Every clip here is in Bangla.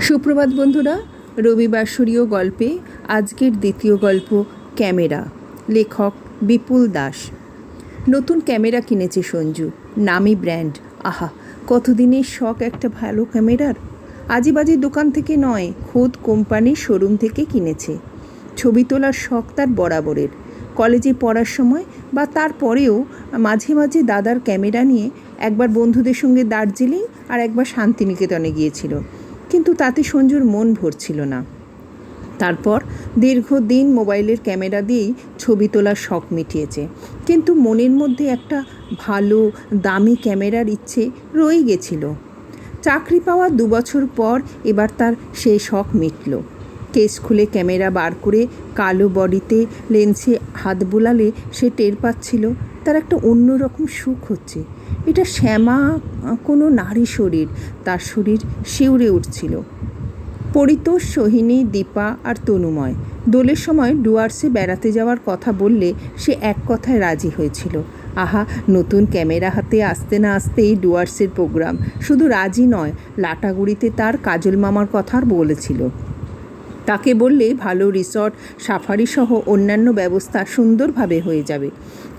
সুপ্রভাত বন্ধুরা রবিবাসরীয় গল্পে, আজকের দ্বিতীয় গল্প ক্যামেরা, লেখক বিপুল দাস। নতুন ক্যামেরা কিনেছে সঞ্জু, নামি ব্র্যান্ড, আহা কতদিনের শখ একটা ভালো ক্যামেরার? আজেবাজে দোকান থেকে নয়, খোদ কোম্পানির শোরুম থেকে কিনেছে। ছবি তোলার শখ তার বরাবরের। কলেজে পড়ার সময় বা তারপরেও মাঝে মাঝে দাদার ক্যামেরা নিয়ে একবার বন্ধুদের সঙ্গে দার্জিলিং আর একবার শান্তিনিকেতনে গিয়েছিল। তাতে সঞ্জুর মন ভরছিল না। তারপর দীর্ঘদিন মোবাইলের ক্যামেরা দিয়েই ছবি তোলার শখ মিটিয়েছে। কিন্তু মনের মধ্যে একটা ভালো, দামি ক্যামেরার ইচ্ছে রয়ে গেছিল। চাকরি পাওয়া দু বছর পর এবার তার সেই শখ মিটল। কেস খুলে ক্যামেরা বার করে কালো বডিতে লেন্সে হাত বোলালে সে টের পাচ্ছিল তার একটা অন্যরকম সুখ হচ্ছে। এটা শ্যামা, কোনো নারী শরীর, তার শরীর শিউরে উঠছিল। পরিতোষ, সোহিনী, দীপা আর তনুময় দোলের সময় ডুয়ার্সে বেড়াতে যাওয়ার কথা বললে সে এক কথায় রাজি হয়েছিল। আহা, নতুন ক্যামেরা হাতে আসতে না আসতেই ডুয়ার্সের প্রোগ্রাম। শুধু রাজি নয়, লাটাগুড়িতে তার কাজল মামার কথা বলেছিল। তাকে বললে ভালো রিসর্ট, সাফারি সহ অন্যান্য ব্যবস্থা সুন্দরভাবে হয়ে যাবে।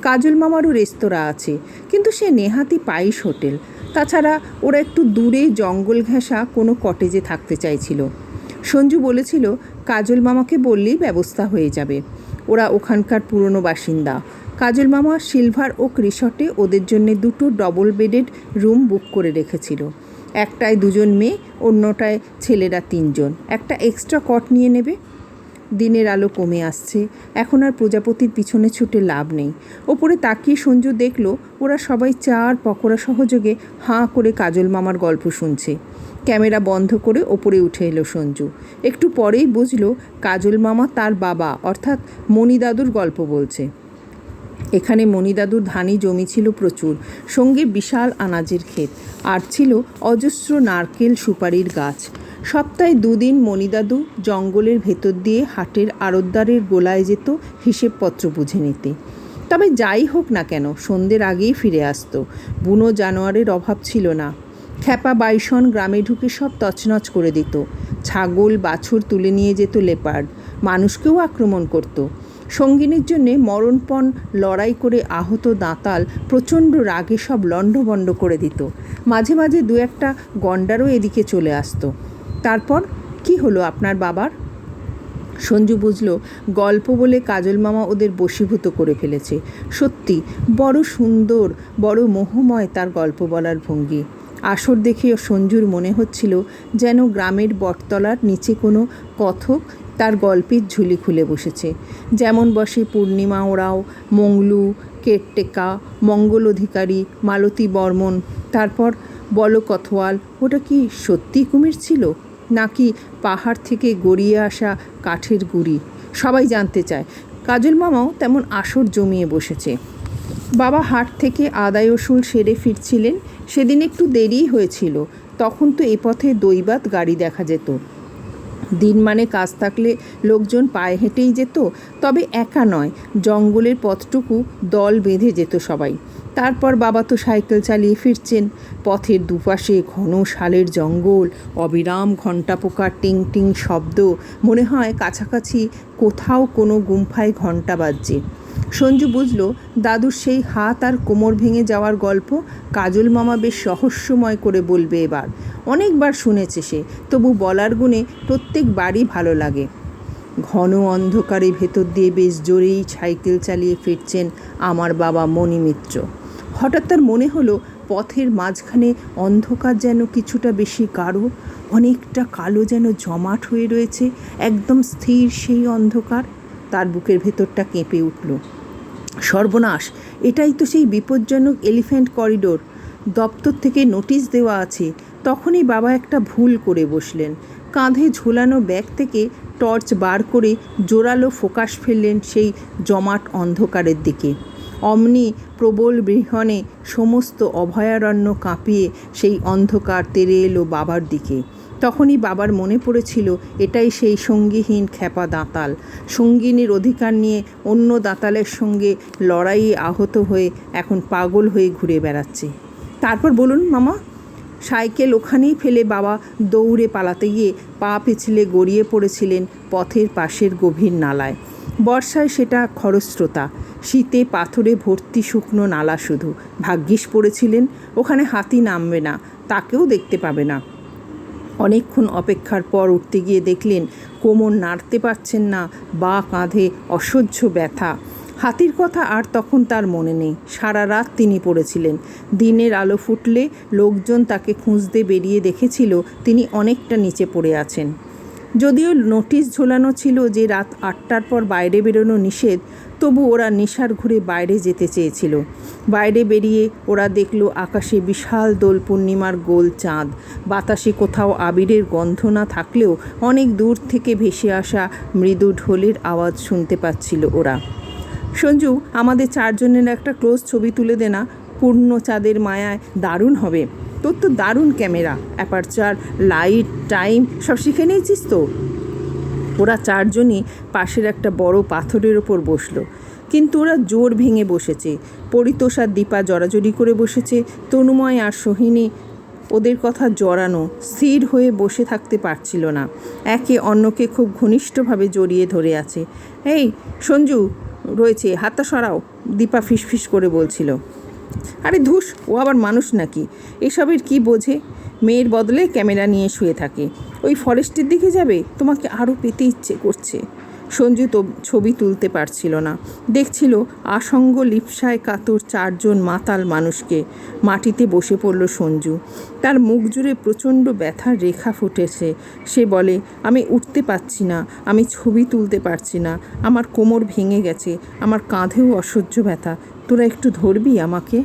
কাজল মামারও রেস্তোরাঁ আছে, কিন্তু সে নেহাতি পাইস হোটেল। তাছাড়া ওরা একটু দূরে জঙ্গল ঘেঁষা কোনো কটেজে থাকতে চাইছিল। সঞ্জু বলেছিল, কাজল মামাকে বললেই ব্যবস্থা হয়ে যাবে। ওরা ওখানকার পুরনো বাসিন্দা। কাজল মামা সিলভার ওক রিসর্টে ওদের জন্য দুটো ডবল বেডেড রুম বুক করে রেখেছিল। একটায় দুজন মেয়ে, অন্যটায় ছেলেরা তিনজন। একটা এক্সট্রা কট নিয়ে নেবে। দিনের আলো কমে আসছে। এখন আর প্রজাপতির পিছনে ছুটে লাভ নেই। ওপরে তাকিয়ে সঞ্জু দেখল, ওরা সবাই চা আর পকোড়া সহযোগে হাঁ করে কাজল মামার গল্প শুনছে। ক্যামেরা বন্ধ করে ওপরে উঠে এলো সঞ্জু। একটু পরেই বুঝলো, কাজল মামা তার বাবা, অর্থাৎ মণিদাদুর গল্প বলছে। এখানে মণিদাদুর ধানি জমি ছিল প্রচুর। সঙ্গে বিশাল আনাজের ক্ষেত। আর ছিল অজস্র নারকেল সুপারির গাছ। সপ্তাহে দুদিন মণিদাদু জঙ্গলের ভেতর দিয়ে হাটের আড়তদারের গোলায় যেত হিসেবপত্র বুঝে নিতে। তবে যাই হোক না কেন, সন্ধ্যের আগেই ফিরে আসতো। বুনো জানোয়ারের অভাব ছিল না। খ্যাপা বাইসন গ্রামে ঢুকে সব তছনছ করে দিত। ছাগল, বাছুর তুলে নিয়ে যেত লেপার্ড। মানুষকেও আক্রমণ করতো। সঙ্গিনীর জন্যে মরণপণ লড়াই করে আহত দাঁতাল প্রচণ্ড রাগে সব লণ্ডভণ্ড করে দিত। মাঝে মাঝে দু একটা গন্ডারও এদিকে চলে আসতো। তারপর কি হলো আপনার বাবার? সঞ্জু বুঝল, গল্প বলে কাজল মামা ওদের বশীভূত করে ফেলেছে। সত্যি, বড় সুন্দর, বড় মোহময় তার গল্প বলার ভঙ্গি। আসর দেখে সঞ্জুর মনে হচ্ছিল যেন গ্রামের বটতলার নিচে কোনো কথক তার গল্পের ঝুলি খুলে বসেছে। যেমন বসে পূর্ণিমা ওরাও মংলু কেটটেকা, মঙ্গল অধিকারী, মালতী বর্মন, তারপর বলো কথওয়াল ওটা কি সত্যি কুমির ছিল? নাকি পাহাড় থেকে গড়িয়ে আসা কাঠের গুড়ি? সবাই জানতে চায়। কাজল মামাও তেমন আসর জমিয়ে বসেছে। বাবা হাট থেকে আদায় ওসুল সেরে ফিরছিলেন। সেদিন একটু দেরিই হয়েছিল। তখন তো এ পথে দৈবাত গাড়ি দেখা যেত। দিন মানে কাজ থাকলে লোকজন পায়ে হেঁটেই যেত, তবে একা নয়, জঙ্গলের পথটুকু দল বেঁধে যেত সবাই। তারপর বাবা তো সাইকেল চালিয়ে ফিরছেন। পথের দুপাশে ঘন শালের জঙ্গল, অবিরাম ঘণ্টা পোকার টিং টিং শব্দ, মনে হয় কাছাকাছি কোথাও কোনো গুম্ফায় ঘণ্টা বাজছে। সঞ্জু বুঝল, দাদুর সেই হাত আর কোমর ভেঙে যাওয়ার গল্প কাজল মামা বেশ রহস্যময় করে বলবে এবার। অনেকবার শুনেছে সে, তবু বলার গুণে প্রত্যেক বাড়ি ভালো লাগে। ঘন অন্ধকারে ভেতর দিয়ে বেশ জোরেই সাইকেল চালিয়ে ফিরছেন আমার বাবা মণিমিত্র। হঠাৎ তার মনে হলো পথের মাঝখানে অন্ধকার যেন কিছুটা বেশি গাঢ়, অনেকটা কালো যেন জমাট হয়ে রয়েছে, একদম স্থির সেই অন্ধকার। তার বুকের ভেতরটা কেঁপে উঠল। সর্বনাশ, এটাই তো সেই বিপজ্জনক এলিফ্যান্ট করিডোর। দপ্তর থেকে নোটিশ দেওয়া আছে। তখনই বাবা একটা ভুল করে বসলেন। কাঁধে ঝোলানো ব্যাগ থেকে টর্চ বার করে জোরালো ফোকাস ফেললেন সেই জমাট অন্ধকারের দিকে। অমনি প্রবল বৃহণে সমস্ত অভয়ারণ্য কাঁপিয়ে সেই অন্ধকার তেরে এলো বাবার দিকে। তখনই বাবার মনে পড়েছিল, এটাই সেই সঙ্গীহীন খ্যাপা দাঁতাল। সঙ্গিনীর অধিকার নিয়ে অন্য দাঁতালের সঙ্গে লড়াইয়ে আহত হয়ে এখন পাগল হয়ে ঘুরে বেড়াচ্ছে। তারপর বলুন মামা, সাইকেল ওখানেই ফেলে বাবা দৌড়ে পালাতে গিয়ে পা পিছলে গড়িয়ে পড়েছিলেন পথের পাশের গভীর নালায়। বর্ষায় সেটা খরস্রোতা। শীতে পাথরে ভর্তি শুকনো নালা শুধু। ভাগ্যিস পড়েছিলেন, ওখানে হাতি নামবে না, তাকেও দেখতে পাবে না। অনেকক্ষণ অপেক্ষার পর উঠতে গিয়ে দেখলেন, কোমর নাড়তে পারছেন না, বা কাঁধে অসহ্য ব্যথা। হাতির কথা আর তখন তার মনে নেই। সারা রাত তিনি পড়েছিলেন। দিনের আলো ফুটলে লোকজন তাকে খুঁজতে বেরিয়ে দেখেছিল, তিনি অনেকটা নিচে পড়ে আছেন। যদিও নোটিশ ঝোলানো ছিল যে রাত আটটার পর বাইরে বেরোনো নিষেধ, তবু ওরা নেশার ঘুরে বাইরে যেতে চেয়েছিল। বাইরে বেরিয়ে ওরা দেখল আকাশে বিশাল দোল পূর্ণিমার গোল চাঁদ। বাতাসে কোথাও আবিরের গন্ধ না থাকলেও অনেক দূর থেকে ভেসে আসা মৃদু ঢোলের আওয়াজ শুনতে পাচ্ছিল ওরা। সঞ্জু, আমাদের চারজনের একটা ক্লোজ ছবি তুলে দে না। পূর্ণ চাঁদের মায়ায় দারুণ হবে। তোর তো দারুণ ক্যামেরা, অ্যাপারচার, লাইট, টাইম, সব শিখে নিয়েছিস তো? ওরা চারজনই পাশের একটা বড় পাথরের ওপর বসল। কিন্তু ওরা জোর ভেঙে বসেছে। পরিতোষ আর দীপা জড়াজড়ি করে বসেছে। তনুময় আর সোহিনী ওদের কথা জড়ানো, স্থির হয়ে বসে থাকতে পারছিল না। একে অন্যকে খুব ঘনিষ্ঠভাবে জড়িয়ে ধরে আছে। এই, সঞ্জু, রয়েছে, হাতটা সরাও। দীপা ফিসফিস করে বলছিল। আরে ধুস, ও আবার মানুষ নাকি? এসবের কি বোঝে? মেয়ের বদলে ক্যামেরা নিয়ে শুয়ে থাকে। ওই ফরেস্টের দিকে যাবে? তোমাকে আরও পেতে ইচ্ছে করছে। সঞ্জু তো ছবি তুলতে পারছিল না। দেখছিল আসঙ্গ লিপসায় কাতর চারজন মাতাল মানুষকে। মাটিতে বসে পড়ল সঞ্জু। তার মুখ জুড়ে প্রচণ্ড ব্যথার রেখা ফুটেছে। সে বলে, আমি উঠতে পারছি না। আমি ছবি তুলতে পারছি না। আমার কোমর ভেঙে গেছে। আমার কাঁধেও অসহ্য ব্যথা। তোরা একটু ধরবি আমাকে?